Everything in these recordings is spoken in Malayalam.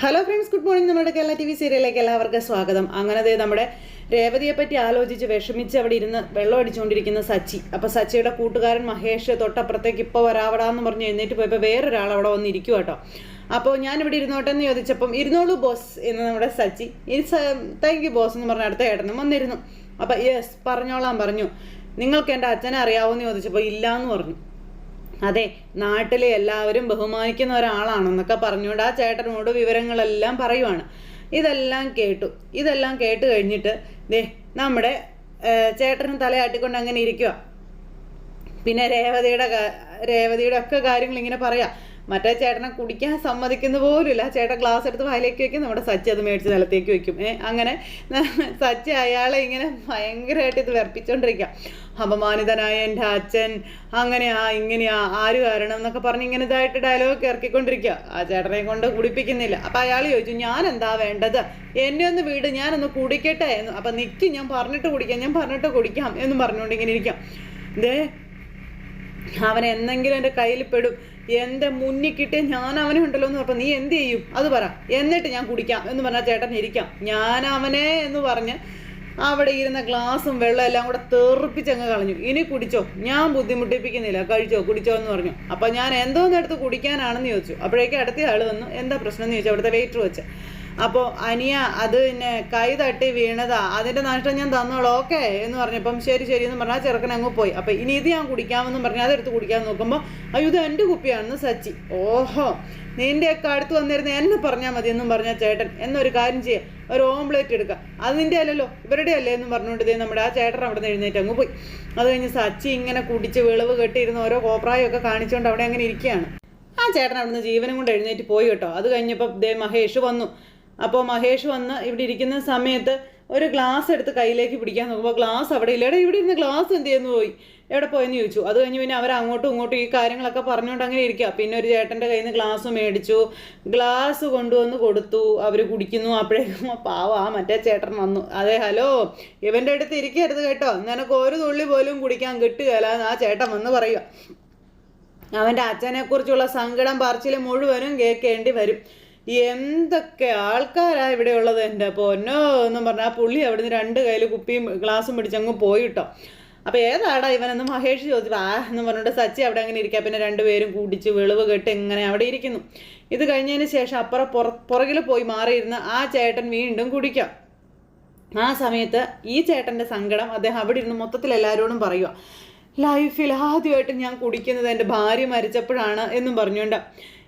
ഹലോ ഫ്രണ്ട്സ് ഗുഡ് മോർണിംഗ് നമ്മുടെ കേരള ടി വി സീരിയലിലേക്ക് എല്ലാവർക്കും സ്വാഗതം. അങ്ങനെ ദേ നമ്മുടെ രേവതിയെ പറ്റി ആലോചിച്ച് വിഷമിച്ച് അവിടെ ഇരുന്ന് വെള്ളം അടിച്ചുകൊണ്ടിരിക്കുന്ന സച്ചി. അപ്പോൾ സച്ചിയുടെ കൂട്ടുകാരൻ മഹേഷ് തൊട്ടപ്പുറത്തേക്ക് ഇപ്പോൾ വരാവടാന്ന് പറഞ്ഞ് എഴുന്നേറ്റ് പോയപ്പോൾ വേറൊരാൾ അവിടെ വന്നിരിക്കും കേട്ടോ അപ്പോൾ ഞാനിവിടെ ഇരുന്നോട്ടെ എന്ന് ചോദിച്ചപ്പം ഇരുന്നോളൂ ബോസ് എന്ന് നമ്മുടെ സച്ചി. താങ്ക് യു ബോസ് എന്ന് പറഞ്ഞ അടുത്ത ഏട്ടനും വന്നിരുന്നു. അപ്പോൾ യെസ് പറഞ്ഞോളാം പറഞ്ഞു. നിങ്ങൾക്ക് എന്റെ അച്ഛനെ അറിയാവോ എന്ന് ചോദിച്ചപ്പോൾ ഇല്ല എന്ന് പറഞ്ഞു. അതെ നാട്ടിലെ എല്ലാവരും ബഹുമാനിക്കുന്ന ഒരാളാണെന്നൊക്കെ പറഞ്ഞുകൊണ്ട് ആ ചേട്ടനോട് വിവരങ്ങളെല്ലാം പറയുവാണ്. ഇതെല്ലാം കേട്ടു. ഇതെല്ലാം കേട്ട് കഴിഞ്ഞിട്ട് ദേ നമ്മുടെ ചേട്ടനും തലയാട്ടിക്കൊണ്ട് അങ്ങനെ ഇരിക്കുക പിന്നെ രേവതിയുടെ രേവതിയുടെ ഒക്കെ കാര്യങ്ങൾ ഇങ്ങനെ പറയാം. മറ്റേ ചേട്ടനെ കുടിക്കാൻ സമ്മതിക്കുന്ന പോലുമില്ല. ചേട്ടൻ ഗ്ലാസ് എടുത്ത് വായിലേക്ക് വെക്കും നമ്മുടെ സച്ചി അത് മേടിച്ച് നിലത്തേക്ക് വെക്കും. അങ്ങനെ സച്ചി അയാളെ ഇങ്ങനെ ഭയങ്കരമായിട്ട് ഇത് വെറുപ്പിച്ചോണ്ടിരിക്കുക അപമാനിതനായ എന്റെ അച്ഛൻ അങ്ങനെയാ ഇങ്ങനെയാ ആര് കാരണം എന്നൊക്കെ പറഞ്ഞ് ഇങ്ങനെ ഇതായിട്ട് ഡയലോഗ് ഇറക്കിക്കൊണ്ടിരിക്കുക ആ ചേട്ടനെ കൊണ്ട് കുടിപ്പിക്കുന്നില്ല. അപ്പം അയാൾ ചോദിച്ചു ഞാൻ എന്താ വേണ്ടത്? എന്നെ ഒന്ന് വീട് ഞാനൊന്ന് കുടിക്കട്ടെ എന്ന്. അപ്പം നിൽക്കി ഞാൻ പറഞ്ഞിട്ട് കുടിക്കാം ഞാൻ പറഞ്ഞിട്ട് കുടിക്കാം എന്ന് പറഞ്ഞുകൊണ്ട് ഇങ്ങനെ ഇരിക്കാം. ദേ അവൻ എന്തെങ്കിലും എന്റെ കയ്യിൽ പെടും എന്റെ മുന്നിൽ കിട്ടിയ ഞാൻ അവനെ ഉണ്ടല്ലോ എന്ന് പറഞ്ഞപ്പോൾ നീ എന്ത് ചെയ്യും? അത് പറ. എന്നിട്ട് ഞാൻ കുടിക്കാം എന്ന് പറഞ്ഞാൽ ചേട്ടൻ ഇരിക്കാം. ഞാൻ അവനെ എന്ന് പറഞ്ഞ് അവിടെ ഇരുന്ന ഗ്ലാസും വെള്ളം എല്ലാം കൂടെ തെറിപ്പിച്ചങ്ങ് കളഞ്ഞു. ഇനി കുടിച്ചോ? ഞാൻ ബുദ്ധിമുട്ടിപ്പിക്കുന്നില്ല. കഴിച്ചോ? കുടിച്ചോ എന്ന് പറഞ്ഞു. അപ്പോൾ ഞാൻ എന്തോന്നെടുത്ത് കുടിക്കാനാണെന്ന് ചോദിച്ചു. അപ്പോഴേക്കും അടുത്ത ആൾ വന്നു. എന്താ പ്രശ്നം എന്ന് ചോദിച്ചു. അവിടുത്തെ വെയിറ്റർ വെച്ച്. അപ്പോൾ അനിയ അത് പിന്നെ കൈ തട്ടി വീണതാ. അതിന്റെ നഷ്ടം ഞാൻ തന്നോളൂ ഓക്കെ? എന്ന് പറഞ്ഞപ്പം ശരി ശരി എന്ന് പറഞ്ഞാൽ ചെറുക്കൻ അങ്ങ് പോയി. അപ്പോൾ ഇനി ഇത് ഞാൻ കുടിക്കാമെന്ന് പറഞ്ഞാൽ അതെടുത്ത് കുടിക്കാൻ നോക്കുമ്പോൾ അയ്യോ ഇത് എന്റെ കുപ്പിയാണെന്ന് സച്ചി. ഓഹോ നിന്റെയൊക്കെ അടുത്ത് വന്നിരുന്ന എന്നെ പറഞ്ഞാൽ മതി എന്നും പറഞ്ഞാൽ ചേട്ടൻ. എന്നൊരു കാര്യം ചെയ്യാം. ഒരു ഓംപ്ലേറ്റ് എടുക്കുക അത് നിന്റെ അല്ലല്ലോ ഇവരുടെ അല്ലേ എന്ന് പറഞ്ഞുകൊണ്ട് ദേ നമ്മുടെ ആ ചേട്ടൻ അവിടെ നിന്ന് എഴുന്നേറ്റ് അങ്ങ് പോയി. അത് കഴിഞ്ഞ് സച്ചി ഇങ്ങനെ കുടിച്ച് വിളവ് കെട്ടിയിരുന്ന ഓരോ കോപ്രായമൊക്കെ കാണിച്ചുകൊണ്ട് അവിടെ അങ്ങനെ ഇരിക്കുകയാണ്. ആ ചേട്ടൻ അവിടുന്ന് ജീവനും കൊണ്ട് എഴുന്നേറ്റ് പോയി കേട്ടോ. അത് കഴിഞ്ഞപ്പോൾ ദേ മഹേഷ് വന്നു. അപ്പോൾ മഹേഷ് വന്ന് ഇവിടെ ഇരിക്കുന്ന സമയത്ത് ഒരു ഗ്ലാസ് എടുത്ത് കയ്യിലേക്ക് പിടിക്കാൻ നോക്കുമ്പോൾ ഗ്ലാസ് അവിടെ ഇല്ല. ഇവിടെ ഇരുന്ന് ഗ്ലാസ് എന്ത് ചെയ്യുന്നു പോയി? എവിടെ പോയെന്ന് ചോദിച്ചു. അത് കഴിഞ്ഞ് പിന്നെ അവർ അങ്ങോട്ടും ഇങ്ങോട്ടും ഈ കാര്യങ്ങളൊക്കെ പറഞ്ഞുകൊണ്ട് അങ്ങനെ ഇരിക്കുക പിന്നെ ഒരു ചേട്ടന്റെ കയ്യിൽ നിന്ന് ഗ്ലാസ് മേടിച്ചു. ഗ്ലാസ് കൊണ്ടുവന്ന് കൊടുത്തു. അവർ കുടിക്കുന്നു. അപ്പോഴേക്കും പാവ ആ മറ്റേ ചേട്ടൻ വന്നു. അതെ ഹലോ ഇവന്റെ അടുത്ത് ഇരിക്കരുത് കേട്ടോ. നിനക്ക് ഒരു തുള്ളി പോലും കുടിക്കാൻ കിട്ടുകയില്ല ആ ചേട്ടൻ വന്ന് പറയുക അവന്റെ അച്ഛനെക്കുറിച്ചുള്ള സങ്കടം പറച്ചിൽ മുഴുവനും കേൾക്കേണ്ടി വരും. എന്തൊക്കെ ആൾക്കാരാ ഇവിടെ ഉള്ളത് എന്റെ പൊന്നോ എന്ന് പറഞ്ഞാൽ ആ പുള്ളി അവിടുന്ന് രണ്ട് കയ്യിൽ കുപ്പിയും ഗ്ലാസും പിടിച്ചങ്ങ് പോയിട്ടോ അപ്പോൾ ഏതാടാ ഇവനെന്ന് മഹേഷ് ചോദിച്ചു ആ എന്ന് പറഞ്ഞിട്ട് സച്ചി അവിടെ അങ്ങനെ ഇരിക്കുക പിന്നെ രണ്ടുപേരും കൂടിച്ച് വെളിവ് കെട്ട് ഇങ്ങനെ അവിടെ ഇരിക്കുന്നു. ഇത് കഴിഞ്ഞതിന് ശേഷം അപ്പുറം പുറ പുറകിൽ പോയി മാറിയിരുന്ന ആ ചേട്ടൻ വീണ്ടും കുടിക്കാം. ആ സമയത്ത് ഈ ചേട്ടന്റെ സങ്കടം അദ്ദേഹം അവിടെ ഇരുന്ന് മൊത്തത്തിൽ എല്ലാവരോടും പറയുക ലൈഫിൽ ആദ്യമായിട്ട് ഞാൻ കുടിക്കുന്നത് എന്റെ ഭാര്യ മരിച്ചപ്പോഴാണ് എന്നും പറഞ്ഞുകൊണ്ട്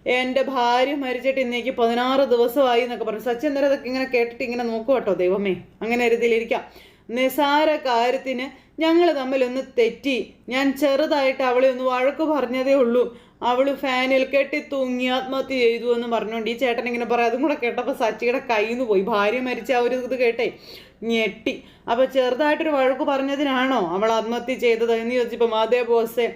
എന്റെ ഭാര്യ മരിച്ചിട്ട് ഇന്നേക്ക് പതിനാറ് ദിവസമായി എന്നൊക്കെ പറഞ്ഞു. സച്ചിൻ നേരം അതൊക്കെ ഇങ്ങനെ കേട്ടിട്ട് ഇങ്ങനെ നോക്കുക കേട്ടോ ദൈവമേ. അങ്ങനെ രീതിയിലിരിക്കാം നിസാര കാര്യത്തിന് ഞങ്ങൾ തമ്മിലൊന്ന് തെറ്റി. ഞാൻ ചെറുതായിട്ട് അവളെ ഒന്ന് വഴക്ക് പറഞ്ഞതേ ഉള്ളൂ. അവൾ ഫാനിൽ കെട്ടി തൂങ്ങി ആത്മഹത്യ ചെയ്തു എന്ന് പറഞ്ഞുകൊണ്ട് ഈ ചേട്ടൻ ഇങ്ങനെ പറയാം. അതും കൂടെ കേട്ടപ്പോൾ സച്ചിയുടെ കയ്യിൽ നിന്ന് പോയി. ഭാര്യ മരിച്ച ആ ഒരു ഇത് കേട്ടേ ഞെട്ടി. അപ്പോൾ ചെറുതായിട്ടൊരു വഴക്ക് പറഞ്ഞതിനാണോ അവൾ ആത്മഹത്യ ചെയ്തത് എന്ന് ചോദിച്ചപ്പം അതേ ബോസേ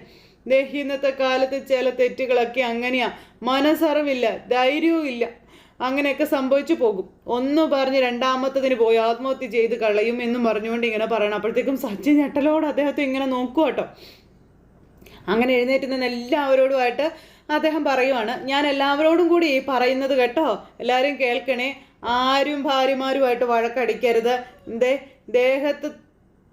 ദേ ഇന്നത്തെ കാലത്ത് ചില തെറ്റുകളൊക്കെ അങ്ങനെയാ. മനസ്സറിവില്ല ധൈര്യവും ഇല്ല. അങ്ങനെയൊക്കെ സംഭവിച്ചു പോകും. ഒന്ന് പറഞ്ഞ് രണ്ടാമത്തതിന് പോയി ആത്മഹത്യ ചെയ്ത് കളയും എന്നും പറഞ്ഞുകൊണ്ട് ഇങ്ങനെ പറയണം. അപ്പോഴത്തേക്കും സച്ചിൻ ഞെട്ടലോട് അദ്ദേഹത്തെ ഇങ്ങനെ നോക്കുക കേട്ടോ. അങ്ങനെ എഴുന്നേറ്റ് നിന്ന് എല്ലാവരോടുമായിട്ട് അദ്ദേഹം പറയുവാണ്. ഞാൻ എല്ലാവരോടും കൂടി പറയുന്നത് കേട്ടോ. എല്ലാവരും കേൾക്കണേ. ആരും ഭാര്യമാരുമായിട്ട് വഴക്കടിക്കരുത്. എന്തേ ദേഹത്ത്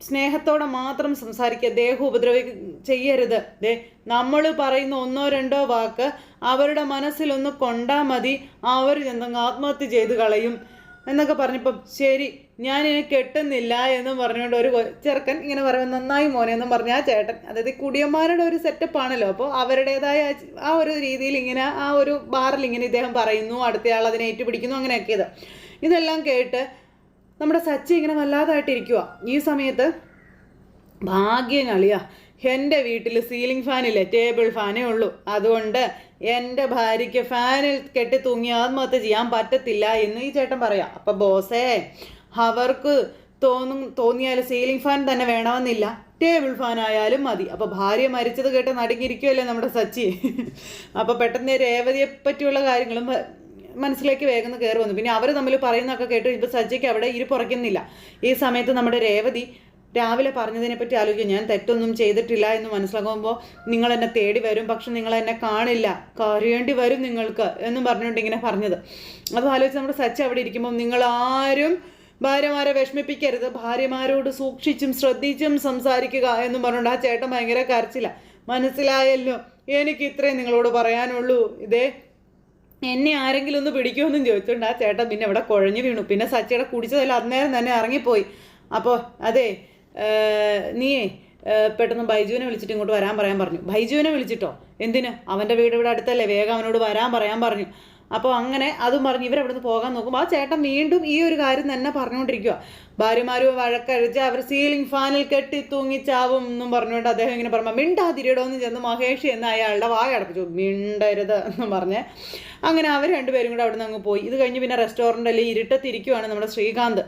സ്നേഹത്തോടെ മാത്രം സംസാരിക്കുക. ദേഹം ഉപദ്രവി ചെയ്യരുത്. ദേ നമ്മൾ പറയുന്ന ഒന്നോ രണ്ടോ വാക്ക് അവരുടെ മനസ്സിലൊന്ന് കൊണ്ടാൽ മതി. അവർ എന്തെങ്കിലും ആത്മഹത്യ ചെയ്ത് കളയും എന്നൊക്കെ പറഞ്ഞപ്പം ശരി ഞാൻ ഇനി കെട്ടുന്നില്ല എന്നും പറഞ്ഞുകൊണ്ട് ഒരു ചെറുക്കൻ ഇങ്ങനെ പറയും നന്നായി മോനെ എന്നും പറഞ്ഞ ആ ചേട്ടൻ അതായത് കുടിയന്മാരുടെ ഒരു സെറ്റപ്പ് ആണല്ലോ. അപ്പോൾ അവരുടേതായ ആ ഒരു രീതിയിൽ ഇങ്ങനെ ആ ഒരു ബാറിൽ ഇങ്ങനെ ഇദ്ദേഹം പറയുന്നു അടുത്തയാൾ അതിനെ ഏറ്റുപിടിക്കുന്നു അങ്ങനെയൊക്കെ ഇത് ഇതെല്ലാം കേട്ട് നമ്മുടെ സച്ചി ഇങ്ങനെ വല്ലാതായിട്ടിരിക്കുക ഈ സമയത്ത് ഭാഗ്യം കളിയാ എന്റെ വീട്ടിൽ സീലിംഗ് ഫാനില്ല ടേബിൾ ഫാനേ ഉള്ളൂ. അതുകൊണ്ട് എന്റെ ഭാര്യയ്ക്ക് ഫാനിൽ കെട്ടി തൂങ്ങി ആത്മഹത്യ ചെയ്യാൻ പറ്റത്തില്ല എന്ന് ഈ ചേട്ടൻ പറയാം. അപ്പം ബോസേ അവർക്ക് തോന്നും തോന്നിയാൽ സീലിംഗ് ഫാൻ തന്നെ വേണമെന്നില്ല. ടേബിൾ ഫാൻ ആയാലും മതി. അപ്പോൾ ഭാര്യ മരിച്ചത് കേട്ട് നടുങ്ങിയിരിക്കുമല്ലേ നമ്മുടെ സച്ചി? അപ്പോൾ പെട്ടെന്ന് രേവതിയെ പറ്റിയുള്ള കാര്യങ്ങളും മനസ്സിലേക്ക് വേഗം കയറി വന്നു. പിന്നെ അവർ തമ്മിൽ പറയുന്നതൊക്കെ കേട്ട് ഇപ്പോൾ സജ്ജയ്ക്ക് അവിടെ ഇരിപ്പുറയ്ക്കുന്നില്ല ഈ സമയത്ത് നമ്മുടെ രേവതി രാവിലെ പറഞ്ഞതിനെ പറ്റി ആലോചിക്കും. ഞാൻ തെറ്റൊന്നും ചെയ്തിട്ടില്ല എന്ന് മനസ്സിലാക്കുമ്പോൾ നിങ്ങൾ എന്നെ തേടി വരും പക്ഷെ നിങ്ങൾ എന്നെ കാണില്ല. കരയേണ്ടി വരും നിങ്ങൾക്ക് എന്നും പറഞ്ഞുകൊണ്ട് ഇങ്ങനെ പറഞ്ഞത്. അപ്പോൾ ആലോചിച്ച് നമ്മുടെ സച്ച അവിടെ ഇരിക്കുമ്പോൾ നിങ്ങൾ ആരും ഭാര്യമാരെ വിഷമിപ്പിക്കരുത്. ഭാര്യമാരോട് സൂക്ഷിച്ചും ശ്രദ്ധിച്ചും സംസാരിക്കുക എന്നും പറഞ്ഞുകൊണ്ട് ആ ചേട്ടൻ ഭയങ്കര കരച്ചില്ല മനസ്സിലായല്ലോ? എനിക്ക് ഇത്രയും നിങ്ങളോട് പറയാനുള്ളൂ. ഇതേ എന്നെ ആരെങ്കിലും ഒന്ന് പിടിക്കുമെന്നും ചോദിച്ചുകൊണ്ട് ആ ചേട്ടൻ പിന്നെ ഇവിടെ കുഴഞ്ഞു വീണു. പിന്നെ സച്ചിയുടെ കുടിച്ചതല്ല അന്നേരം തന്നെ ഇറങ്ങിപ്പോയി. അപ്പോൾ അതെ നീയേ പെട്ടെന്ന് ബൈജുവിനെ വിളിച്ചിട്ട് ഇങ്ങോട്ട് വരാൻ പറയാൻ പറഞ്ഞു. ബൈജുവിനെ വിളിച്ചിട്ടോ? എന്തിന്? അവന്റെ വീട് ഇവിടെ അടുത്തല്ലേ. വേഗം അവനോട് വരാൻ പറയാൻ പറഞ്ഞു. അപ്പോൾ അങ്ങനെ അതും പറഞ്ഞ് ഇവരവിടുന്ന് പോകാൻ നോക്കുമ്പോൾ ആ ചേട്ടൻ വീണ്ടും ഈ ഒരു കാര്യം തന്നെ പറഞ്ഞുകൊണ്ടിരിക്കുക ഭാര്യമാരും വഴക്കഴിച്ച് അവർ സീലിംഗ് ഫാനിൽ കെട്ടി തൂങ്ങിച്ചാവും എന്നും പറഞ്ഞുകൊണ്ട് അദ്ദേഹം ഇങ്ങനെ പറഞ്ഞു മിണ്ടാതിരിടോ എന്ന് ചെന്ന് മഹേഷ് എന്ന് അയാളുടെ വായ അടപ്പിച്ചു. മിണ്ടരുത് എന്ന് പറഞ്ഞ് അങ്ങനെ അവർ രണ്ടുപേരും കൂടെ അവിടെ നിന്ന് അങ്ങ് പോയി. ഇത് കഴിഞ്ഞ് പിന്നെ റെസ്റ്റോറന്റിൽ ഇരുട്ടത്തിരിക്കുവാണ് നമ്മുടെ ശ്രീകാന്ത്.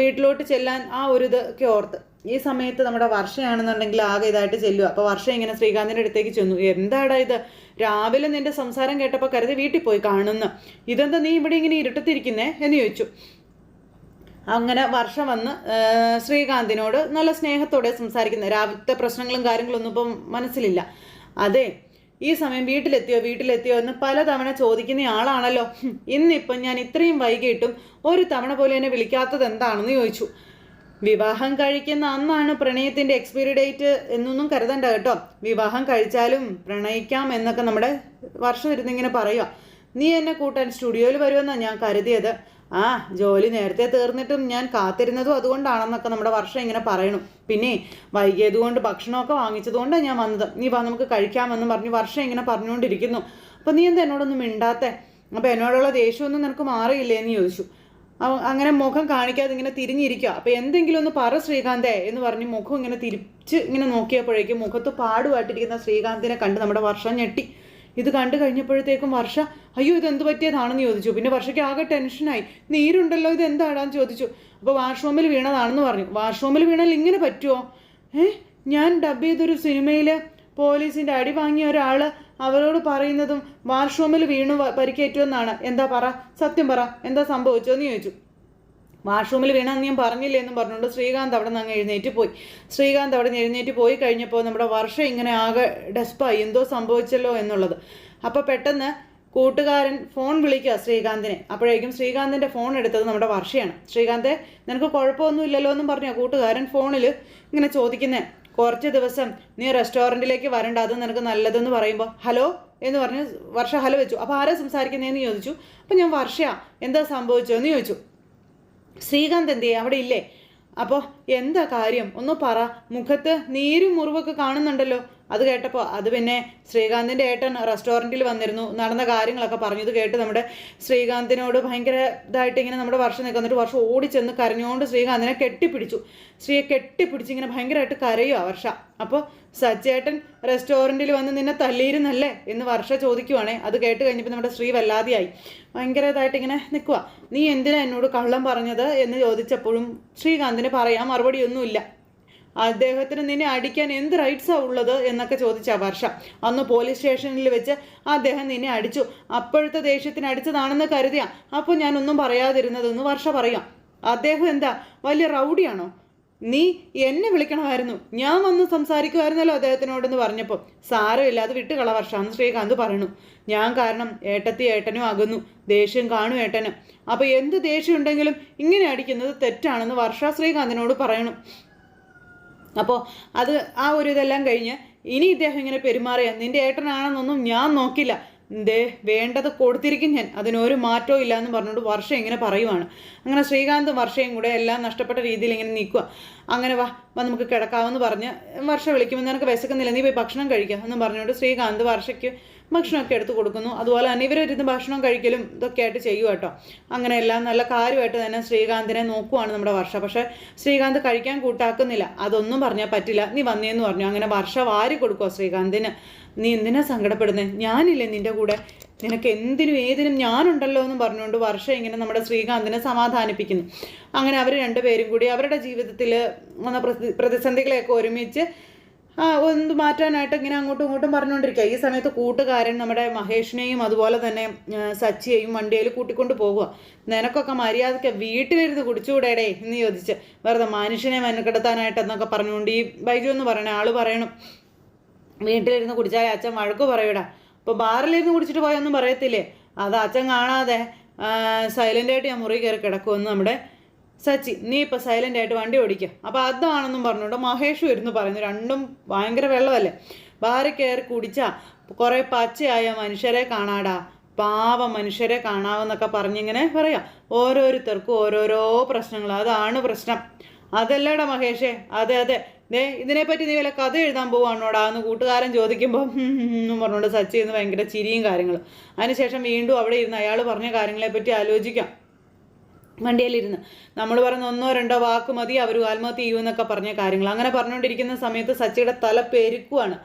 വീട്ടിലോട്ട് ചെല്ലാൻ ആ ഒരു ഇതൊക്കെ ഓർത്ത്. ഈ സമയത്ത് നമ്മുടെ വർഷയാണെന്നുണ്ടെങ്കിൽ ആകെ ഇതായിട്ട് ചെല്ലുക. അപ്പോൾ വർഷം ഇങ്ങനെ ശ്രീകാന്തിന്റെ അടുത്തേക്ക് ചെന്നു. എന്താടാ ഇത്? രാവിലെ നിന്റെ സംസാരം കേട്ടപ്പോൾ കരുതി വീട്ടിൽ പോയി കാണുന്നു. ഇതെന്താ നീ ഇവിടെ ഇങ്ങനെ ഇരുട്ടത്തിരിക്കുന്നേ എന്ന് ചോദിച്ചു. അങ്ങനെ വർഷം വന്ന് ശ്രീകാന്തിനോട് നല്ല സ്നേഹത്തോടെ സംസാരിക്കുന്നത് രാവിലത്തെ പ്രശ്നങ്ങളും കാര്യങ്ങളും കാര്യങ്ങളൊന്നും ഇപ്പം മനസ്സിലില്ല. അതെ ഈ സമയം വീട്ടിലെത്തിയോ വീട്ടിലെത്തിയോ എന്ന് പലതവണ ചോദിക്കുന്ന ആളാണല്ലോ. ഇന്നിപ്പം ഞാൻ ഇത്രയും വൈകിട്ടും ഒരു തവണ പോലെ എന്നെ വിളിക്കാത്തത് എന്താണെന്ന് ചോദിച്ചു. വിവാഹം കഴിക്കുന്ന അന്നാണ് പ്രണയത്തിന്റെ എക്സ്പയറി ഡേറ്റ് എന്നൊന്നും കരുതണ്ട കേട്ടോ. വിവാഹം കഴിച്ചാലും പ്രണയിക്കാം എന്നൊക്കെ നമ്മുടെ വർഷം ഇരുന്നിങ്ങനെ പറയുക നീ എന്നെ കൂട്ടാൻ സ്റ്റുഡിയോയിൽ വരുമെന്നാണ് ഞാൻ കരുതിയത്. ആ ജോലി നേരത്തെ തീർന്നിട്ടും ഞാൻ കാത്തിരുന്നതും അതുകൊണ്ടാണെന്നൊക്കെ നമ്മുടെ വർഷം ഇങ്ങനെ പറയണു. പിന്നെ വൈകിയത് കൊണ്ട് ഭക്ഷണമൊക്കെ വാങ്ങിച്ചത് കൊണ്ടാണ് ഞാൻ വന്നത്. നീ വാ നമുക്ക് കഴിക്കാമെന്ന് പറഞ്ഞു വർഷം ഇങ്ങനെ പറഞ്ഞുകൊണ്ടിരിക്കുന്നു. അപ്പോൾ നീ എന്താ എന്നോടൊന്നും മിണ്ടാത്തേ? അപ്പോൾ എന്നോടുള്ള ദേഷ്യമൊന്നും നിനക്ക് മാറിയില്ലേ എന്ന് ചോദിച്ചു. അങ്ങനെ മുഖം കാണിക്കാതെ ഇങ്ങനെ തിരിഞ്ഞിരിക്കുക. അപ്പോൾ എന്തെങ്കിലും ഒന്ന് പറ ശ്രീകാന്തേ എന്ന് പറഞ്ഞ് മുഖം ഇങ്ങനെ തിരിച്ച് ഇങ്ങനെ നോക്കിയപ്പോഴേക്കും മുഖത്ത് പാടുമായിട്ടിരിക്കുന്ന ശ്രീകാന്തിനെ കണ്ട് നമ്മുടെ വർഷം ഞെട്ടി. ഇത് കണ്ടു കഴിഞ്ഞപ്പോഴത്തേക്കും വർഷ അയ്യോ ഇത് പറ്റിയതാണെന്ന് ചോദിച്ചു. പിന്നെ വർഷയ്ക്ക് ആകെ ടെൻഷനായി. നീരുണ്ടല്ലോ ഇത് എന്താടാന്ന് ചോദിച്ചു. അപ്പോൾ വാഷ്റൂമിൽ വീണതാണെന്ന് പറഞ്ഞു. വാഷ്റൂമിൽ വീണാൽ ഇങ്ങനെ പറ്റുമോ ഏഹ് ഞാൻ ഡബ് ചെയ്തൊരു സിനിമയിൽ പോലീസിന്റെ അടി വാങ്ങിയ ഒരാൾ അവരോട് പറയുന്നതും വാഷ്റൂമിൽ വീണു പരിക്കേറ്റു പരിക്കേറ്റുമെന്നാണ് എന്താ പറ? സത്യം പറ. എന്താ സംഭവിച്ചതെന്ന് ചോദിച്ചു. വാഷ്റൂമിൽ വീണെന്ന് ഞാൻ പറഞ്ഞില്ലേ എന്നും പറഞ്ഞുകൊണ്ട് ശ്രീകാന്ത് അവിടെ നിന്ന് അങ്ങ് എഴുന്നേറ്റ് പോയി. ശ്രീകാന്ത് അവിടെ നിന്ന് എഴുന്നേറ്റ് പോയി കഴിഞ്ഞപ്പോൾ നമ്മുടെ വർഷം ഇങ്ങനെ ആകെ ഡെസ്പായി. എന്തോ സംഭവിച്ചല്ലോ എന്നുള്ളത്. അപ്പോൾ പെട്ടെന്ന് കൂട്ടുകാരൻ ഫോൺ വിളിക്കുക ശ്രീകാന്തിനെ. അപ്പോഴേക്കും ശ്രീകാന്തിന്റെ ഫോൺ എടുത്തത് നമ്മുടെ വർഷയാണ്. ശ്രീകാന്തെ നിനക്ക് കുഴപ്പമൊന്നുമില്ലല്ലോ എന്നും പറഞ്ഞു കൂട്ടുകാരൻ ഫോണിൽ ഇങ്ങനെ ചോദിക്കുന്നേ. കുറച്ച് ദിവസം നീ റെസ്റ്റോറന്റിലേക്ക് വരണ്ട അത് നിനക്ക് നല്ലതെന്ന് പറയുമ്പോൾ ഹലോ? എന്ന് പറഞ്ഞ് വർഷ ഹലോ വെച്ചു. അപ്പോൾ ആരാ സംസാരിക്കുന്നതെന്ന് ചോദിച്ചു. അപ്പോൾ ഞാൻ വർഷ എന്താ സംഭവിച്ചതെന്ന് ചോദിച്ചു. ശ്രീകാന്ത് എന്ത് ചെയ്യും? അവിടെ ഇല്ലേ. അപ്പോൾ എന്താ കാര്യം? ഒന്ന് പറ. മുഖത്ത് നീരും മുറിവൊക്കെ കാണുന്നുണ്ടല്ലോ. അത് കേട്ടപ്പോൾ അത് പിന്നെ ശ്രീകാന്തിന്റെ ഏട്ടൻ റെസ്റ്റോറന്റിൽ വന്നിരുന്നു നടന്ന കാര്യങ്ങളൊക്കെ പറഞ്ഞു. ഇത് കേട്ട് നമ്മുടെ ശ്രീകാന്തിനോട് ഭയങ്കര ഇതായിട്ട് ഇങ്ങനെ നമ്മുടെ വർഷം നിൽക്കുന്നിട്ട് വർഷം ഓടിച്ചെന്ന് കരഞ്ഞുകൊണ്ട് ശ്രീകാന്തിനെ കെട്ടിപ്പിടിച്ചു. ശ്രീയെ കെട്ടിപ്പിടിച്ച് ഇങ്ങനെ ഭയങ്കരമായിട്ട് കരയുക വർഷ. അപ്പോൾ സച്ചേട്ടൻ റെസ്റ്റോറന്റിൽ വന്ന് നിന്നെ തല്ലിയിരുന്നല്ലേ എന്ന് വർഷ ചോദിക്കുവാണേ. അത് കേട്ട് കഴിഞ്ഞപ്പോൾ നമ്മുടെ ശ്രീ വല്ലാതെയായി. ഭയങ്കര ഇതായിട്ട് ഇങ്ങനെ നിൽക്കുക നീ എന്തിനാ എന്നോട് കള്ളം പറഞ്ഞത് എന്ന് ചോദിച്ചപ്പോഴും ശ്രീകാന്തിന് പറയാൻ മറുപടിയൊന്നുമില്ല. അദ്ദേഹത്തിന് നിന്നെ അടിക്കാൻ എന്ത് റൈറ്റ്സാണ് ഉള്ളത് എന്നൊക്കെ ചോദിച്ച വർഷ. അന്ന് പോലീസ് സ്റ്റേഷനിൽ വെച്ച് അദ്ദേഹം നിന്നെ അടിച്ചു. അപ്പോഴത്തെ ദേഷ്യത്തിന് അടിച്ചതാണെന്ന് കരുതിയ. അപ്പോൾ ഞാനൊന്നും പറയാതിരുന്നതെന്ന് വർഷ പറയാം. അദ്ദേഹം എന്താ വലിയ റൗഡിയാണോ? നീ എന്നെ വിളിക്കണമായിരുന്നു. ഞാൻ വന്ന് സംസാരിക്കുമായിരുന്നല്ലോ അദ്ദേഹത്തിനോടെന്ന് പറഞ്ഞപ്പോൾ സാരമില്ല അത് വിട്ടുകള വർഷാന്ന് ശ്രീകാന്ത് പറയണു. ഞാൻ കാരണം ഏട്ടത്തി ഏട്ടനും അകന്നു. ദേഷ്യം കാണും ഏട്ടന്. അപ്പോൾ എന്ത് ദേഷ്യം ഉണ്ടെങ്കിലും ഇങ്ങനെ അടിക്കുന്നത് തെറ്റാണെന്ന് വർഷ ശ്രീകാന്തിനോട് പറയണു. അപ്പോൾ അത് ആ ഒരു ഇതെല്ലാം കഴിഞ്ഞ് ഇനി ഇദ്ദേഹം ഇങ്ങനെ പെരുമാറിയ നിന്റെ ഏട്ടനാണെന്നൊന്നും ഞാൻ നോക്കില്ല. ദേ വേണ്ടത് കൊടുത്തിരിക്കും ഞാൻ. അതിനൊരു മാറ്റവും ഇല്ല എന്ന് പറഞ്ഞുകൊണ്ട് വർഷം ഇങ്ങനെ പറയുവാണ്. അങ്ങനെ ശ്രീകാന്ത് വർഷയും കൂടെ എല്ലാം നഷ്ടപ്പെട്ട രീതിയിൽ ഇങ്ങനെ നിൽക്കുക അങ്ങനെ വാ നമുക്ക് കിടക്കാമെന്ന് പറഞ്ഞ് വർഷ വിളിക്കുമ്പോൾ നിനക്ക് വിശക്കുന്നില്ല നീ പോയി ഭക്ഷണം കഴിക്കാം എന്ന് പറഞ്ഞുകൊണ്ട് ശ്രീകാന്ത് വർഷയ്ക്ക് ഭക്ഷണമൊക്കെ എടുത്ത് കൊടുക്കുന്നു. അതുപോലെ തന്നെ ഇവരിരുന്ന് ഭക്ഷണം കഴിക്കലും ഇതൊക്കെ ആയിട്ട് ചെയ്യും കേട്ടോ അങ്ങനെയെല്ലാം നല്ല കാര്യമായിട്ട് തന്നെ ശ്രീകാന്തിനെ നോക്കുവാണ് നമ്മുടെ വർഷ. പക്ഷേ ശ്രീകാന്ത് കഴിക്കാൻ കൂട്ടാക്കുന്നില്ല. അതൊന്നും പറഞ്ഞാൽ പറ്റില്ല. നീ വന്നേന്ന് പറഞ്ഞു. അങ്ങനെ വർഷ വാരി കൊടുക്കുക ശ്രീകാന്തിന്. നീ എന്തിനാ സങ്കടപ്പെടുന്നത് ഞാനില്ലേ നിന്റെ കൂടെ? നിനക്ക് എന്തിനും ഏതിനും ഞാനുണ്ടല്ലോ എന്ന് പറഞ്ഞുകൊണ്ട് വർഷം ഇങ്ങനെ നമ്മുടെ ശ്രീകാന്തിനെ സമാധാനിപ്പിക്കുന്നു. അങ്ങനെ അവർ രണ്ടുപേരും കൂടി അവരുടെ ജീവിതത്തിൽ വന്ന പ്രതി പ്രതിസന്ധികളെയൊക്കെ ഒരുമിച്ച് ആ ഒന്ന് മാറ്റാനായിട്ട് ഇങ്ങനെ അങ്ങോട്ടും ഇങ്ങോട്ടും പറഞ്ഞുകൊണ്ടിരിക്കുക ഈ സമയത്ത് കൂട്ടുകാരൻ നമ്മുടെ മഹേഷിനെയും അതുപോലെ തന്നെ സച്ചിയെയും വണ്ടിയിൽ കൂട്ടിക്കൊണ്ട് പോകുക നിനക്കൊക്കെ മര്യാദയ്ക്ക് വീട്ടിലിരുന്ന് കുടിച്ചുകൂടേടേ എന്ന് ചോദിച്ച്. വെറുതെ മനുഷ്യനെ മെനക്കെടുത്താനായിട്ട് എന്നൊക്കെ പറഞ്ഞുകൊണ്ട് ഈ ബൈജു എന്ന് പറയണേ ആൾ പറയണം. വീട്ടിലിരുന്ന് കുടിച്ചാലേ അച്ഛൻ വഴക്ക് പറയൂടാ. ഇപ്പോൾ ബാറിലിരുന്ന് കുടിച്ചിട്ട് പോയൊന്നും പറയത്തില്ലേ? അത് അച്ഛൻ കാണാതെ സൈലന്റായിട്ട് ഞാൻ മുറി കയറി കിടക്കുമെന്ന് നമ്മുടെ സച്ചി നീ ഇപ്പം സൈലന്റ് ആയിട്ട് വണ്ടി ഓടിക്കുക അപ്പോൾ അതാണെന്നും പറഞ്ഞുകൊണ്ട് മഹേഷും ഇരുന്ന് പറയുന്നു രണ്ടും ഭയങ്കര വെള്ളമല്ലേ? ബാറി കയറി കുടിച്ചാൽ കുറേ പച്ചയായ മനുഷ്യരെ കാണാടാ. പാവ മനുഷ്യരെ കാണാവെന്നൊക്കെ പറഞ്ഞിങ്ങനെ പറയാം. ഓരോരുത്തർക്കും ഓരോരോ പ്രശ്നങ്ങൾ. അതാണ് പ്രശ്നം. അതല്ലേടാ മഹേഷേ? അതെ അതെ. ദേ ഇതിനെപ്പറ്റി നീ വല്ല കഥ എഴുതാൻ പോവാണോടാ എന്ന് കൂട്ടുകാരൻ ചോദിക്കുമ്പോൾ എന്നും പറഞ്ഞുകൊണ്ട് സച്ചി എന്ന് ഭയങ്കര ചിരിയും കാര്യങ്ങളും. അതിനുശേഷം വീണ്ടും അവിടെ ഇരുന്ന് അയാൾ പറഞ്ഞ കാര്യങ്ങളെപ്പറ്റി ആലോചിക്കാം. വണ്ടിയിലിരുന്ന്. നമ്മൾ പറഞ്ഞ ഒന്നോ രണ്ടോ വാക്ക് മതി അവർ ആത്മഹത്യ ചെയ്യുമെന്നൊക്കെ പറഞ്ഞ കാര്യങ്ങൾ അങ്ങനെ പറഞ്ഞുകൊണ്ടിരിക്കുന്ന സമയത്ത് സച്ചിയുടെ തല പെരുക്കുവാണ്.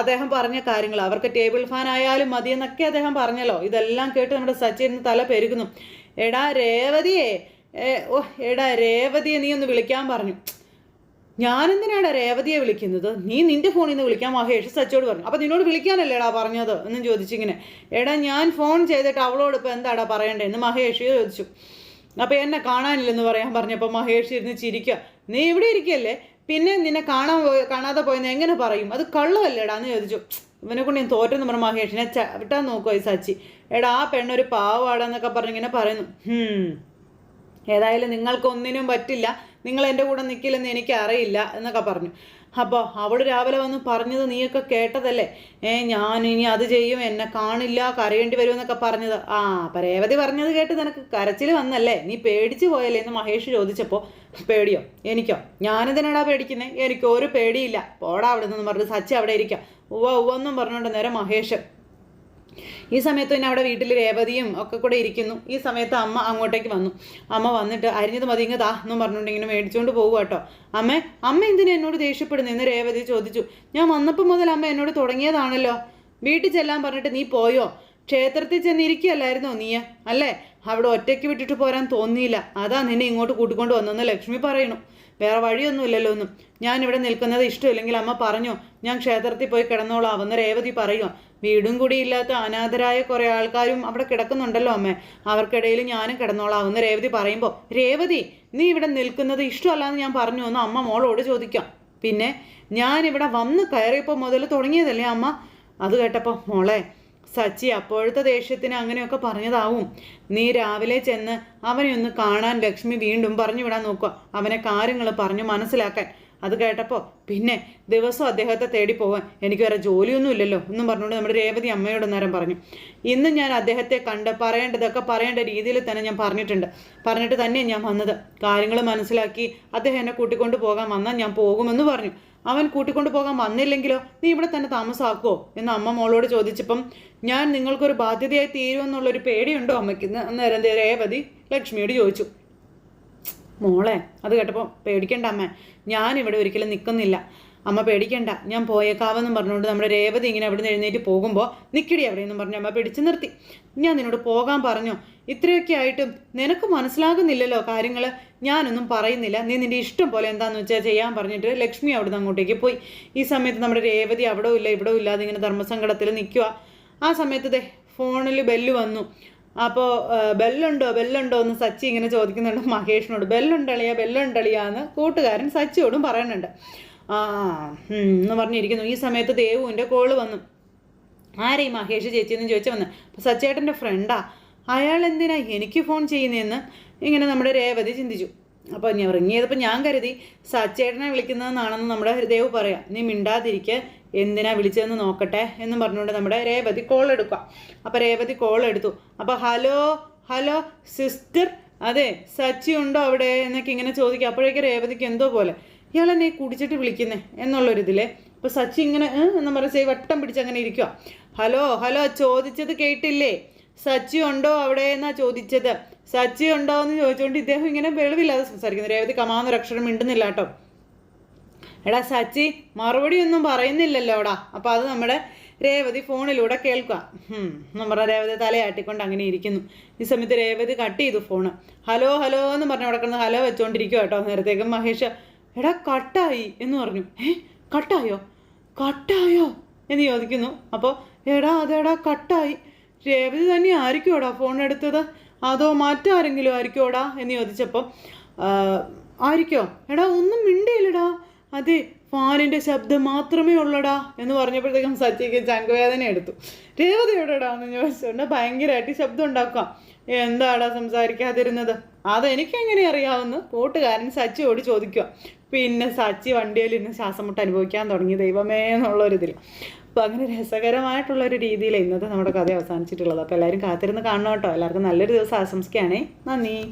അദ്ദേഹം പറഞ്ഞ കാര്യങ്ങൾ അവർക്ക് ടേബിൾ ഫാൻ ആയാലും മതി എന്നൊക്കെ അദ്ദേഹം പറഞ്ഞല്ലോ. ഇതെല്ലാം കേട്ട് നമ്മുടെ സച്ചി ഇരുന്ന് തല പെരുക്കുന്നു എടാ രേവതിയെ ഓ എടാ രേവതിയെ നീ ഒന്ന് വിളിക്കാൻ പറഞ്ഞു. ഞാനെന്തിനാടാ രേവതിയെ വിളിക്കുന്നത്? നീ നിന്റെ ഫോണിൽ നിന്ന് വിളിക്കാൻ മഹേഷ് സച്ചോട് പറഞ്ഞു. അപ്പോൾ നിന്നോട് വിളിക്കാനല്ലേടാ പറഞ്ഞത്? എന്നും ചോദിച്ചിങ്ങനെ. എടാ ഞാൻ ഫോൺ ചെയ്തിട്ട് അവളോട് ഇപ്പോൾ എന്താടാ പറയണ്ടേ എന്ന് മഹേഷ് ചോദിച്ചു. അപ്പോൾ എന്നെ കാണാനില്ലെന്ന് പറയാൻ പറഞ്ഞപ്പോൾ മഹേഷ് ഇരുന്ന് ചിരിക്കുക നീ ഇവിടെ ഇരിക്കല്ലേ? പിന്നെ നിന്നെ കാണാൻ പോയി കാണാതെ പോയെന്ന് എങ്ങനെ പറയും? അത് കള്ളമല്ലേടാ? എന്ന് ചോദിച്ചു. ഇവനെ കൊണ്ട് ഞാൻ തോറ്റെന്ന് പറഞ്ഞു മഹേഷിനെ ചവിട്ടാൻ നോക്കുമോ ഈ സച്ചി. എടാ ആ പെണ്ണൊരു പാവാടാന്നൊക്കെ പറഞ്ഞിങ്ങനെ പറയുന്നു. ഏതായാലും നിങ്ങൾക്കൊന്നിനും പറ്റില്ല. നിങ്ങൾ എന്റെ കൂടെ നിൽക്കില്ലെന്ന് എനിക്കറിയില്ല എന്നൊക്കെ പറഞ്ഞു. അപ്പോൾ അവൾ രാവിലെ വന്ന് പറഞ്ഞത് നീയൊക്കെ കേട്ടതല്ലേ? ഏ ഞാൻ ഇനി അത് ചെയ്യും എന്നെ കാണില്ല കരയേണ്ടി വരുമെന്നൊക്കെ പറഞ്ഞത്. ആ അപ്പം രേവതി പറഞ്ഞത് കേട്ട് നിനക്ക് കരച്ചിൽ വന്നല്ലേ? നീ പേടിച്ചു പോയല്ലേ എന്ന് മഹേഷ് ചോദിച്ചപ്പോൾ പേടിയോ? എനിക്കോ? ഞാനെന്തിനാടാ പേടിക്കുന്നത് എനിക്ക് ഒരു പേടിയില്ല. പോടാ അവിടെ നിന്ന് പറഞ്ഞ് സച്ചി അവിടെ ഇരിക്കാം. ഉവ്വ ഉവ്വെന്നും പറഞ്ഞുകൊണ്ട് നേരെ മഹേഷ് ഈ സമയത്ത് പിന്നെ അവിടെ വീട്ടിൽ രേവതിയും ഒക്കെ കൂടെ ഇരിക്കുന്നു. ഈ സമയത്ത് അമ്മ അങ്ങോട്ടേക്ക് വന്നു. അമ്മ വന്നിട്ട് അരിഞ്ഞത് മതി ഇങ്ങ് താ എന്നും പറഞ്ഞുകൊണ്ട് ഇങ്ങനെ മേടിച്ചുകൊണ്ട് പോകുക കേട്ടോ അമ്മ അമ്മ എന്തിനാ എന്നോട് ദേഷ്യപ്പെടുന്നു? എന്ന് രേവതി ചോദിച്ചു. ഞാൻ വന്നപ്പോൾ മുതൽ അമ്മ എന്നോട് തുടങ്ങിയതാണല്ലോ. വീട്ടിൽ ചെല്ലാൻ പറഞ്ഞിട്ട് നീ പോയോ? ക്ഷേത്രത്തിൽ ചെന്നിരിക്കുകയല്ലായിരുന്നോ നീ അല്ലേ? അവിടെ ഒറ്റയ്ക്ക് വിട്ടിട്ട് പോരാൻ തോന്നിയില്ല. അതാ നിന്നെ ഇങ്ങോട്ട് കൂട്ടിക്കൊണ്ട് വന്നെന്ന് ലക്ഷ്മി പറയണു വേറെ വഴിയൊന്നുമില്ലല്ലോ ഒന്നും ഞാൻ ഇവിടെ നിൽക്കുന്നത് ഇഷ്ടമില്ലെങ്കിൽ അമ്മ പറഞ്ഞു ഞാൻ ക്ഷേത്രത്തിൽ പോയി കിടന്നോളാം എന്ന് രേവതി പറയുമോ വീടും കൂടി ഇല്ലാത്ത അനാഥരായ കുറേ ആൾക്കാരും അവിടെ കിടക്കുന്നുണ്ടല്ലോ അമ്മേ. അവർക്കിടയിൽ ഞാനും കിടന്നോളാം എന്ന് രേവതി പറയുമ്പോൾ രേവതി നീ ഇവിടെ നിൽക്കുന്നത് ഇഷ്ടമല്ലാന്ന് ഞാൻ പറഞ്ഞു എന്ന് അമ്മ മോളോട് ചോദിക്കാം. പിന്നെ ഞാൻ ഇവിടെ വന്ന് കയറിയപ്പോൾ മുതൽ തുടങ്ങിയതല്ലേ അമ്മ? അത് കേട്ടപ്പോൾ മോളെ സച്ചി അപ്പോഴത്തെ ദേഷ്യത്തിന് അങ്ങനെയൊക്കെ പറഞ്ഞതാവും. നീ രാവിലെ ചെന്ന് അവനെ ഒന്ന് കാണാൻ ലക്ഷ്മി വീണ്ടും പറഞ്ഞു വിടാൻ നോക്കുക. അവനെ കാര്യങ്ങൾ പറഞ്ഞു മനസ്സിലാക്കാൻ. അത് കേട്ടപ്പോൾ പിന്നെ ദിവസം അദ്ദേഹത്തെ തേടി പോവാൻ എനിക്ക് വേറെ ജോലിയൊന്നും ഇല്ലല്ലോ എന്നും പറഞ്ഞുകൊണ്ട് നമ്മുടെ രേവതി അമ്മയോട് നേരം പറഞ്ഞു. ഇന്ന് ഞാൻ അദ്ദേഹത്തെ കണ്ട് പറയേണ്ടതൊക്കെ പറയേണ്ട രീതിയിൽ തന്നെ ഞാൻ പറഞ്ഞിട്ടുണ്ട്. പറഞ്ഞിട്ട് തന്നെ ഞാൻ വന്നത്. കാര്യങ്ങൾ മനസ്സിലാക്കി അദ്ദേഹം എന്നെ കൂട്ടിക്കൊണ്ട് പോകാൻ വന്നാൽ ഞാൻ പോകുമെന്ന് പറഞ്ഞു. അവൻ കൂട്ടിക്കൊണ്ടു പോകാൻ വന്നില്ലെങ്കിലോ നീ ഇവിടെ തന്നെ താമസമാക്കുമോ എന്ന് അമ്മ മോളോട് ചോദിച്ചപ്പം ഞാൻ നിങ്ങൾക്കൊരു ബാധ്യതയായി തീരുമെന്നുള്ളൊരു പേടിയുണ്ടോ അമ്മയ്ക്ക്? അന്നേരം രേവതി ലക്ഷ്മിയോട് ചോദിച്ചു. മോളെ അത് കേട്ടപ്പോൾ പേടിക്കണ്ട അമ്മ. ഞാനിവിടെ ഒരിക്കലും നിൽക്കുന്നില്ല അമ്മ പേടിക്കണ്ട ഞാൻ പോയേക്കാവെന്നും പറഞ്ഞുകൊണ്ട് നമ്മുടെ രേവതി ഇങ്ങനെ അവിടെ നിന്ന് എഴുന്നേറ്റ് പോകുമ്പോൾ നിൽക്കടി അവിടെയെന്നും പറഞ്ഞു അമ്മ പിടിച്ചു നിർത്തി. ഞാൻ നിന്നോട് പോകാൻ പറഞ്ഞോ. ഇത്രയൊക്കെ ആയിട്ടും നിനക്ക് മനസ്സിലാകുന്നില്ലല്ലോ കാര്യങ്ങൾ ഞാനൊന്നും പറയുന്നില്ല. നീ നിന്റെ ഇഷ്ടം പോലെ എന്താണെന്ന് വെച്ചാൽ ചെയ്യാൻ പറഞ്ഞിട്ട് ലക്ഷ്മി അവിടെ നിന്ന് അങ്ങോട്ടേക്ക് പോയി. ഈ സമയത്ത് നമ്മുടെ രേവതി അവിടെ ഇല്ല ഇവിടെ ഇല്ലാതെ ഇങ്ങനെ ധർമ്മസങ്കടത്തിൽ നിൽക്കുക ആ സമയത്ത് ദേ ഫോണിൽ ബെല്ല് വന്നു. അപ്പോൾ ബെല്ലുണ്ടോ ബെല്ലുണ്ടോ എന്ന് സച്ചി ഇങ്ങനെ ചോദിക്കുന്നുണ്ട് മഹേഷിനോട്. ബെല്ലുണ്ടളിയാ ബെല്ലുണ്ടളിയാന്ന് കൂട്ടുകാരൻ സച്ചിയോടും പറയുന്നുണ്ട്. ആ എന്ന് പറഞ്ഞിരിക്കുന്നു. ഈ സമയത്ത് ദേവുവിന്റെ കോൾ വന്നു. ആരെ മഹേഷ് ചേച്ചി എന്ന് ചോദിച്ചു വന്ന്? അപ്പോൾ സച്ചേട്ടന്റെ ഫ്രണ്ടാ അയാൾ എന്തിനാ എനിക്ക് ഫോൺ ചെയ്യുന്നതെന്ന് ഇങ്ങനെ നമ്മുടെ രേവതി ചിന്തിച്ചു. അപ്പോൾ ഞാൻ ഇറങ്ങിയതപ്പോൾ ഞാൻ കരുതി സച്ചേട്ടനെ വിളിക്കുന്നതെന്നാണെന്ന് നമ്മുടെ ദേവ് പറയാം. നീ മിണ്ടാതിരിക്കുക എന്തിനാ വിളിച്ചതെന്ന് നോക്കട്ടെ എന്ന് പറഞ്ഞുകൊണ്ട് നമ്മുടെ രേവതി കോൾ എടുക്കുക. അപ്പോൾ രേവതി കോൾ എടുത്തു. അപ്പോൾ ഹലോ ഹലോ സിസ്റ്റർ. അതെ സച്ചി ഉണ്ടോ അവിടെ? എന്നൊക്കെ ഇങ്ങനെ ചോദിക്കുക. അപ്പോഴേക്കും രേവതിക്ക് എന്തോ പോലെ. ഇയാളെന്നെ എന്നെ കുടിച്ചിട്ട് വിളിക്കുന്നേ എന്നുള്ളൊരിതിലെ. അപ്പോൾ സച്ചി ഇങ്ങനെ? എന്ന് പറഞ്ഞ സേ വട്ടം പിടിച്ച് അങ്ങനെ ഇരിക്കുക ഹലോ ഹലോ ചോദിച്ചത് കേട്ടില്ലേ? സച്ചി ഉണ്ടോ അവിടെ എന്നാ ചോദിച്ചത്? സച്ചി ഉണ്ടോ എന്ന് ചോദിച്ചുകൊണ്ട് ഇദ്ദേഹം ഇങ്ങനെ വെളിവില്ലാതെ സംസാരിക്കുന്നു. രേവതി കമാന്നൊരു അക്ഷരം മിണ്ടുന്നില്ല കേട്ടോ. എടാ സച്ചി മറുപടി ഒന്നും പറയുന്നില്ലല്ലോ എടാ. അപ്പോൾ അത് നമ്മുടെ രേവതി ഫോണിലൂടെ കേൾക്കുക ഹും, നമ്മുടെ രേവതി തലയാട്ടിക്കൊണ്ട് അങ്ങനെ ഇരിക്കുന്നു. ഈ സമയത്ത് രേവതി കട്ട് ചെയ്തു ഫോണ്. ഹലോ ഹലോ എന്ന് പറഞ്ഞു കിടക്കുന്നത് ഹലോ വെച്ചുകൊണ്ടിരിക്കുക കേട്ടോ. നേരത്തേക്കും മഹേഷ് എടാ കട്ടായി എന്ന് പറഞ്ഞു. ഏ കട്ടായോ? കട്ടായോ? എന്ന് ചോദിക്കുന്നു. അപ്പോൾ എടാ അതെടാ കട്ടായി. രേവതി തന്നെ ആയിരിക്കുമോടാ ഫോൺ എടുത്തത്? അതോ മറ്റാരെങ്കിലും ആയിരിക്കുമോടാ എന്ന് ചോദിച്ചപ്പോൾ ആയിരിക്കോ? എടാ ഒന്നും മിണ്ടിയില്ലടാ. അതെ ഫാനിന്റെ ശബ്ദം മാത്രമേ ഉള്ളടാ എന്ന് പറഞ്ഞപ്പോഴത്തേക്കും സച്ചിക്ക് ചങ്കുവേദന എടുത്തു. രേവതി എവിടെടാ എന്ന് ചോദിച്ചുകൊണ്ട് ഭയങ്കരമായിട്ട് ശബ്ദം ഉണ്ടാക്കാം. എന്താടാ സംസാരിക്കാതിരുന്നത്? അതെനിക്കെങ്ങനെ അറിയാവുന്ന? കൂട്ടുകാരൻ സച്ചിയോട് ചോദിക്കുക പിന്നെ സച്ചി വണ്ടിയിൽ ഇന്ന് ശ്വാസം മുട്ട് അനുഭവിക്കാൻ തുടങ്ങി ദൈവമേ എന്നുള്ളൊരിതിൽ അപ്പോൾ അങ്ങനെ രസകരമായിട്ടുള്ളൊരു രീതിയിൽ ഇന്നത്തെ നമ്മുടെ കഥ അവസാനിച്ചിട്ടുള്ളത്. അപ്പോൾ എല്ലാവരും കാത്തിരുന്ന് കാണണം കേട്ടോ. എല്ലാവർക്കും നല്ലൊരു ദിവസം ആശംസിക്കുകയാണേ. നന്ദി.